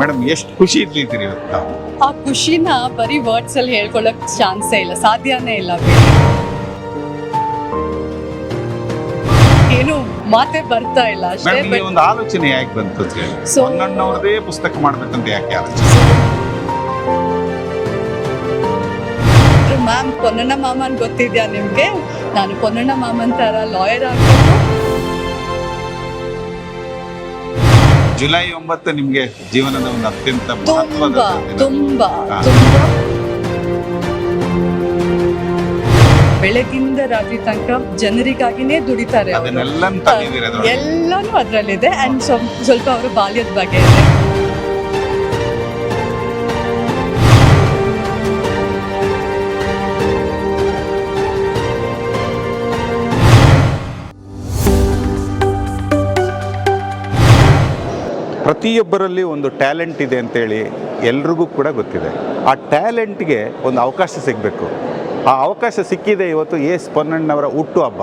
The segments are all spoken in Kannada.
ಮೇಡಮ್ ಎಷ್ಟು ಖುಷಿ ಇರ್ಲಿದ್ದೀರಿ ಇವತ್ತು ತಾವು? ಆ ಖುಷಿನ ಬರೀ ವರ್ಡ್ಸ್ ಅಲ್ಲಿ ಹೇಳ್ಕೊಳಕ್ ಚಾನ್ಸೇ ಇಲ್ಲ ಸಾಧ್ಯನೇ ಇಲ್ಲ. ಏನು ಮಾತೆ ಬರ್ತಾ ಇಲ್ಲ ಅಷ್ಟೇ ಮೇಡಮ್ ಈ ಒಂದು ಆಲೋಚನೆ ಯಾಕೆ ಬಂತು ಅಂತ ಹೇಳಿ So- ಒಂದಣ್ಣವ್ರದೇ ಪುಸ್ತಕ ಮಾಡ್ಬೇಕಂತ ಯಾಕೆ ಆಲೋಚನೆ ಮ್ಯಾಮ್ ಪೊನ್ನಣ್ಣ ಮಾಮನ್ ಗೊತ್ತಿದ್ಯಾ ನಿಮ್ಗೆ ನಾನು ಪೊನ್ನಣ್ಣ ಮಾಮನ್ ತರ ಲಾಯರ್ ಆಗ್ಬೇಕು ಜುಲೈ ಒಂಬತ್ತು ನಿಮಗೆ ಜೀವನದ ಒಂದು ಅತ್ಯಂತ ಮಹತ್ವದ ತುಂಬಾ. ಬೆಳಗಿಂದ ರಾತ್ರಿ ತನಕ ಜನರಿಗಾಗಿನೇ ದುಡಿತಾರೆ ಅದನ್ನೆಲ್ಲ. ಎಲ್ಲಾನು ಅದ್ರಲ್ಲಿದೆ. ಅಂಡ್ ಸ್ವಲ್ಪ ಅವರ ಬಾಲ್ಯದ ಬಗ್ಗೆ. ಇದೆ ಪ್ರತಿಯೊಬ್ಬರಲ್ಲಿ ಒಂದು ಟ್ಯಾಲೆಂಟ್ ಇದೆ ಅಂತೇಳಿ ಎಲ್ರಿಗೂ ಕೂಡ ಗೊತ್ತಿದೆ. ಆ ಟ್ಯಾಲೆಂಟ್ಗೆ ಒಂದು ಅವಕಾಶ ಸಿಗಬೇಕು. ಆ ಅವಕಾಶ ಸಿಕ್ಕಿದೆ ಇವತ್ತು ಎಸ್ ಪೊನ್ನಣ್ಣವರ ಹುಟ್ಟು ಹಬ್ಬ.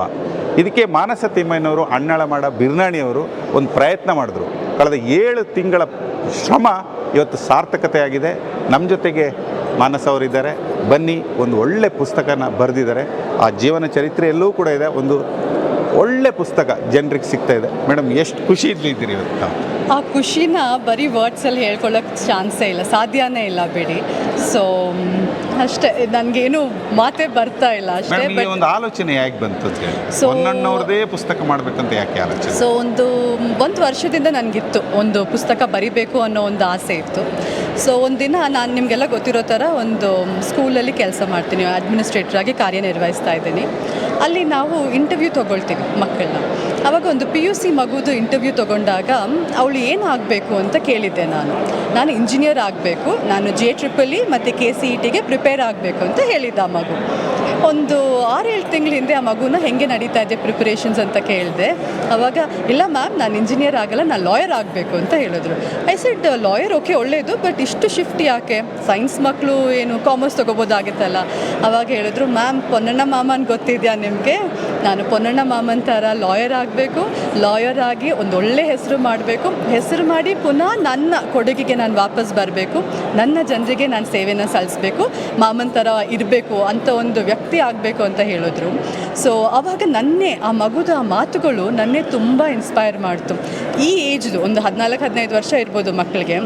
ಇದಕ್ಕೆ ಮಾನಸ ತಿಮ್ಮಯ್ಯನವರು ಅಣ್ಣಳ ಮಾಡ ಬಿರ್ನಾಣಿಯವರು ಒಂದು ಪ್ರಯತ್ನ ಮಾಡಿದ್ರು. ಕಳೆದ ಏಳು ತಿಂಗಳ ಶ್ರಮ ಇವತ್ತು ಸಾರ್ಥಕತೆ ಆಗಿದೆ ನಮ್ಮ ಜೊತೆಗೆ ಮಾನಸ ಅವರಿದ್ದಾರೆ. ಬನ್ನಿ, ಒಂದು ಒಳ್ಳೆ ಪುಸ್ತಕನ ಬರೆದಿದ್ದಾರೆ. ಆ ಜೀವನ ಚರಿತ್ರೆಯಲ್ಲೂ ಕೂಡ ಇದೆ. ಒಂದು ಒಳ್ಳೆ ಪುಸ್ತಕ ಜನರಿಗೆ ಸಿಗ್ತಾ ಇದೆ. ಮೇಡಮ್ ಎಷ್ಟು ಖುಷಿ ಇದ್ದೀರಿ ಇವತ್ತು? ತಾವು? ಆ ಖುಷಿನ ಬರೀ ವರ್ಡ್ಸ್ ಅಲ್ಲಿ ಹೇಳ್ಕೊಳಕ್ ಚಾನ್ಸೇ ಇಲ್ಲ ಸಾಧ್ಯನೇ ಇಲ್ಲ ಬಿಡಿ. ಸೊ ಅಷ್ಟೇ ನನಗೇನು ಮಾತೇ ಬರ್ತಾ ಇಲ್ಲ ಅಷ್ಟೇ ಮೇಡಮ್ ಈ ಒಂದು ಆಲೋಚನೆ ಯಾಕೆ ಬಂತು ಅಂತ ಹೇಳಿ. So- ಪುಸ್ತಕ ಮಾಡಬೇಕಂತ ಯಾಕೆ ಆಲೋಚನೆ? ಸೊ ಒಂದು ಒಂದು ವರ್ಷದಿಂದ ನನಗಿತ್ತು ಒಂದು ಪುಸ್ತಕ ಬರಿಬೇಕು ಅನ್ನೋ ಒಂದು ಆಸೆ ಇತ್ತು. ಸೊ ಒಂದಿನ ನಾನು ನಿಮಗೆಲ್ಲ ಗೊತ್ತಿರೋ ಥರ ಒಂದು ಸ್ಕೂಲಲ್ಲಿ ಕೆಲಸ ಮಾಡ್ತೀನಿ ಅಡ್ಮಿನಿಸ್ಟ್ರೇಟರ್ ಆಗಿ ಕಾರ್ಯನಿರ್ವಹಿಸ್ತಾ ಇದ್ದೀನಿ. ಅಲ್ಲಿ ನಾವು ಇಂಟರ್ವ್ಯೂ ತೊಗೊಳ್ತೀವಿ ಮಕ್ಕಳನ್ನ. ಆವಾಗ ಒಂದು ಪಿ ಯು ಸಿ ಮಗುದು ಇಂಟರ್ವ್ಯೂ ತೊಗೊಂಡಾಗ ಅವಳು ಏನು ಆಗಬೇಕು ಅಂತ ಕೇಳಿದ್ದೆ ನಾನು. ನಾನು ಇಂಜಿನಿಯರ್ ಆಗಬೇಕು, ನಾನು ಜೆ ಟ್ರಿಪಲಿ ಮತ್ತು ಕೆ ಸಿ ಇ ಟಿಗೆ ಪ್ರಿಪೇರ್ ಆಗಬೇಕು ಅಂತ ಹೇಳಿದ್ದ ಮಗು. ಒಂದು ಆರೇಳು ತಿಂಗಳ ಹಿಂದೆ ಆ ಮಗುನ ಹೆಂಗೆ ನಡೀತಾ ಇದೆ ಪ್ರಿಪರೇಷನ್ಸ್ ಅಂತ ಕೇಳಿದೆ. ಅವಾಗ, ಇಲ್ಲ ಮ್ಯಾಮ್ ನಾನು ಇಂಜಿನಿಯರ್ ಆಗಲ್ಲ, ನಾನು ಲಾಯರ್ ಆಗಬೇಕು ಅಂತ ಹೇಳಿದ್ರು. ಐ ಸೆಡ್ ಲಾಯರ್ ಓಕೆ ಒಳ್ಳೆಯದು ಬಟ್ ಇಷ್ಟು ಶಿಫ್ಟ್ ಯಾಕೆ? ಸೈನ್ಸ್ ಮಕ್ಕಳು ಏನು ಕಾಮರ್ಸ್ ತೊಗೋಬೋದಾಗಿತ್ತಲ್ಲ? ಅವಾಗ ಹೇಳಿದ್ರು ಮ್ಯಾಮ್ ಪೊನ್ನಣ್ಣ ಮಾಮನ್ ಗೊತ್ತಿದೆಯಾ ನಿಮಗೆ? ನಾನು ಪೊನ್ನಣ್ಣ ಮಾಮನ್ ಥರ ಲಾಯರ್ ಆಗಬೇಕು, ಲಾಯರ್ ಆಗಿ ಒಂದು ಒಳ್ಳೆ ಹೆಸರು ಮಾಡಬೇಕು. ಹೆಸರು ಮಾಡಿ ಪುನಃ ನನ್ನ ಕೊಡುಗೆಗೆ ನಾನು ವಾಪಸ್ ಬರಬೇಕು. ನನ್ನ ಜನರಿಗೆ ನಾನು ಸೇವೆನ ಸಲ್ಲಿಸಬೇಕು. ಮಾಮನ್ ಥರ ಇರಬೇಕು ಅಂತ ಒಂದು ವ್ಯಕ್ತಿ ಆಗಬೇಕು ಅಂತ ಹೇಳಿದ್ರು. ಸೊ ಆವಾಗ ನನ್ನೇ, ಆ ಮಗುದ ಆ ಮಾತುಗಳು ನನ್ನೇ ತುಂಬ ಇನ್ಸ್ಪೈರ್ ಮಾಡ್ತು. ಈ ಏಜ್ದು ಒಂದು ಹದಿನಾಲ್ಕು, ಹದಿನೈದು ವರ್ಷ ಇರ್ಬೋದು ಮಕ್ಕಳಿಗೆ.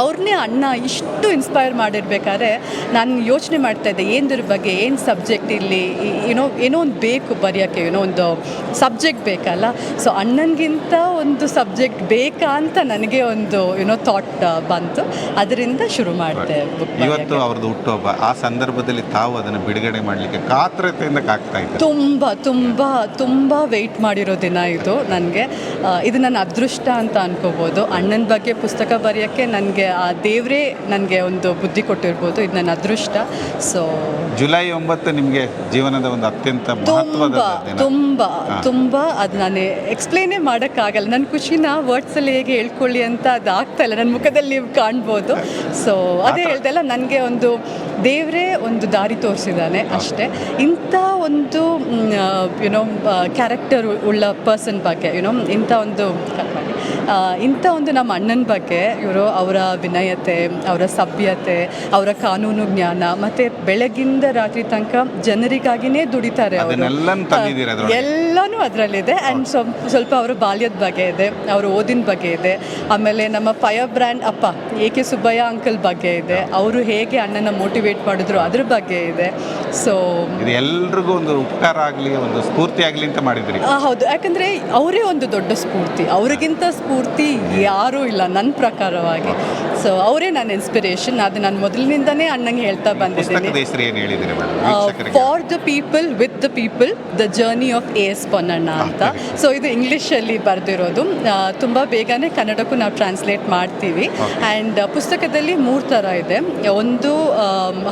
ಅವ್ರನ್ನೇ ಅಣ್ಣ ಇಷ್ಟು ಇನ್ಸ್ಪೈರ್ ಮಾಡಿರ್ಬೇಕಾದ್ರೆ ನಾನು ಯೋಚನೆ ಮಾಡ್ತಾ ಇದ್ದೆ ಏನದ್ರ ಬಗ್ಗೆ ಏನು ಸಬ್ಜೆಕ್ಟ್ ಇಲ್ಲಿ ಏನೋ ಏನೋ ಒಂದು ಬೇಕು ಬರೆಯೋಕ್ಕೆ ಏನೋ ಒಂದು ಸಬ್ಜೆಕ್ಟ್ ಬೇಕಲ್ಲ. ಸೊ ಅಣ್ಣನಿಗಿಂತ ಒಂದು ಸಬ್ಜೆಕ್ಟ್ ಬೇಕಾ ಅಂತ ನನಗೆ ಒಂದು ಏನೋ ಥಾಟ್ ಬಂತು. ಅದರಿಂದ ಶುರು ಮಾಡಿದೆ ಬುಕ್ ಇವತ್ತು ಅವ್ರದ್ದು ಹುಟ್ಟುಹಬ್ಬ. ಆ ಸಂದರ್ಭದಲ್ಲಿ ತಾವು ಅದನ್ನು ಬಿಡುಗಡೆ ಮಾಡಲಿಕ್ಕೆ ಕಾತರತೆಯಿಂದ ಕಾಗ್ತಾ ಇತ್ತು ತುಂಬ ತುಂಬ ತುಂಬ ವೆಯ್ಟ್ ಮಾಡಿರೋ ದಿನ ಇದು ನನಗೆ. ಇದು ನನ್ನ ಅದೃಷ್ಟ ಅಂತ ಅನ್ಕೋಬೋದು. ಅಣ್ಣನ ಬಗ್ಗೆ ಪುಸ್ತಕ ಬರೆಯೋಕ್ಕೆ ನನಗೆ ಆ ದೇವರೇ ನನಗೆ ಒಂದು ಬುದ್ಧಿ ಕೊಟ್ಟಿರ್ಬೋದು ಇದು ನನ್ನ ಅದೃಷ್ಟ. ಸೊ ಜುಲೈ ಒಂಬತ್ತು ನಿಮಗೆ ಜೀವನದ ಒಂದು ಅತ್ಯಂತ ತುಂಬ ತುಂಬ. ತುಂಬ ಅದು ನಾನು ಎಕ್ಸ್ಪ್ಲೇನೇ ಮಾಡೋಕ್ಕಾಗಲ್ಲ. ನನ್ನ ಖುಷಿನ ವರ್ಡ್ಸಲ್ಲಿ ಹೇಗೆ ಹೇಳ್ಕೊಳ್ಳಿ ಅಂತ ಅದು ಆಗ್ತಾ ಇಲ್ಲ. ನನ್ನ ಮುಖದಲ್ಲಿ ನೀವು ಕಾಣ್ಬೋದು. ಸೊ ಅದೇ ಹೇಳ್ದಲ್ಲ ನನಗೆ ಒಂದು ದೇವರೇ ಒಂದು ದಾರಿ ತೋರಿಸಿದ್ದಾನೆ ಅಷ್ಟೇ. ಇಂಥ ಒಂದು ಯುನೋ ಕ್ಯಾರೆಕ್ಟರ್ ಉಳ್ಳ ಪರ್ಸನ್ ಬಗ್ಗೆ ಯುನೋ ಇಂಥ ಒಂದು ಇಂಥ ಒಂದು ನಮ್ಮ ಅಣ್ಣನ ಬಗ್ಗೆ ಇವರು ಅವರ ವಿನಯತೆ ಅವರ ಸಭ್ಯತೆ ಅವರ ಕಾನೂನು ಜ್ಞಾನ ಮತ್ತು ಬೆಳಗಿಂದ ರಾತ್ರಿ ತನಕ ಜನರಿಗಾಗಿನೇ ದುಡಿತಾರೆ ಅವರು. ಎಲ್ಲನೂ ಅದರಲ್ಲಿದೆ. ಆ್ಯಂಡ್ ಸ್ವಲ್ಪ ಅವರ ಬಾಲ್ಯದ ಬಗ್ಗೆ ಇದೆ ಅವರ ಓದಿನ ಬಗ್ಗೆ ಇದೆ. ಆಮೇಲೆ ನಮ್ಮ ಫೈರ್ ಬ್ರ್ಯಾಂಡ್ ಅಪ್ಪ ಎ ಕೆ ಸುಬ್ಬಯ್ಯ ಅಂಕಲ್ ಬಗ್ಗೆ ಇದೆ. ಅವರು ಹೇಗೆ ಅಣ್ಣನ ಮೋಟಿವೇಟ್ ಮಾಡಿದ್ರು ಅದ್ರ ಬಗ್ಗೆ ಇದೆ. ಸೊ ಎಲ್ರಿಗೂ ಒಂದು ಉಪಕಾರ ಆಗಲಿ ಒಂದು ಸ್ಫೂರ್ತಿ ಆಗಲಿ ಅಂತ ಮಾಡಿದ್ರಿ. ಹೌದು. ಯಾಕಂದರೆ ಅವರೇ ಒಂದು ದೊಡ್ಡ ಸ್ಫೂರ್ತಿ. ಅವರಿಗಿಂತ ಸ್ಫೂರ್ತಿ ಯಾರೂ ಇಲ್ಲ ನನ್ನ ಪ್ರಕಾರವಾಗಿ. ಸೊ ಅವರೇ ನನ್ನ ಇನ್ಸ್ಪಿರೇಷನ್ ಅದು ನಾನು ಮೊದಲಿನಿಂದನೇ ಅಣ್ಣಂಗೆ ಹೇಳ್ತಾ ಬಂದಿದ್ದೀನಿ. For the people with the people the journey of A S Ponnanna ಅಂತ. ಸೊ ಇದು ಇಂಗ್ಲೀಷಲ್ಲಿ ಬರೆದಿರೋದು. ತುಂಬ ಬೇಗನೆ ಕನ್ನಡಕ್ಕೂ ನಾವು ಟ್ರಾನ್ಸ್ಲೇಟ್ ಮಾಡ್ತೀವಿ. ಆ್ಯಂಡ್ ಪುಸ್ತಕದಲ್ಲಿ ಮೂರು ಥರ ಇದೆ. ಒಂದು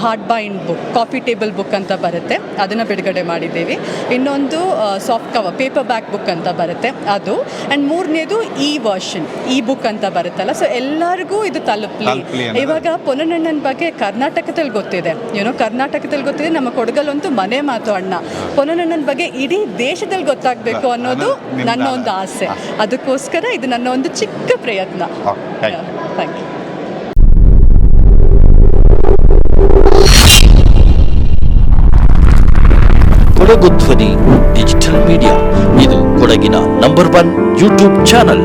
hard bind book coffee table book ಅಂತ ಬರುತ್ತೆ. ಅದನ್ನು ಬಿಡುಗಡೆ ಮಾಡಿದ್ದೀವಿ. ಇನ್ನೊಂದು soft cover paperback book ಅಂತ ಬರುತ್ತೆ ಅದು. ಆ್ಯಂಡ್ ಮೂರನೇದು ಇ ವರ್ಷನ್ ಇ ಬುಕ್ ಅಂತ ಬರುತ್ತಲ್ಲ. ಸೊ ಎಲ್ಲರಿಗೂ ಇದು ತಲುಪಲಿ. ಇವಾಗ ಪೊನ್ನಣ್ಣನ ಬಗ್ಗೆ ಕರ್ನಾಟಕದಲ್ಲಿ ಗೊತ್ತಿದೆ. ಏನೋ ಕರ್ನಾಟಕದಲ್ಲಿ ಗೊತ್ತಿದೆ. ನಮ್ಮ ಕೊಡಗಲ್ಲಂತೂ ಮನೆ ಮಾತು ಅಣ್ಣ. ಪೊನ್ನಣ್ಣನ ಬಗ್ಗೆ ಇಡೀ ದೇಶದಲ್ಲಿ ಗೊತ್ತಾಗಬೇಕು ಅನ್ನೋದು ನನ್ನ ಒಂದು ಆಸೆ. ಅದಕ್ಕೋಸ್ಕರ ಇದು ನನ್ನ ಒಂದು ಚಿಕ್ಕ ಪ್ರಯತ್ನ. ಥ್ಯಾಂಕ್ ಯು ಕೊಡಗು ಧ್ವನಿ ಡಿಜಿಟಲ್ ಮೀಡಿಯಾ. ಇದು ಕೊಡಗಿನ ನಂಬರ್ ಒನ್ ಯೂಟ್ಯೂಬ್ ಚಾನಲ್.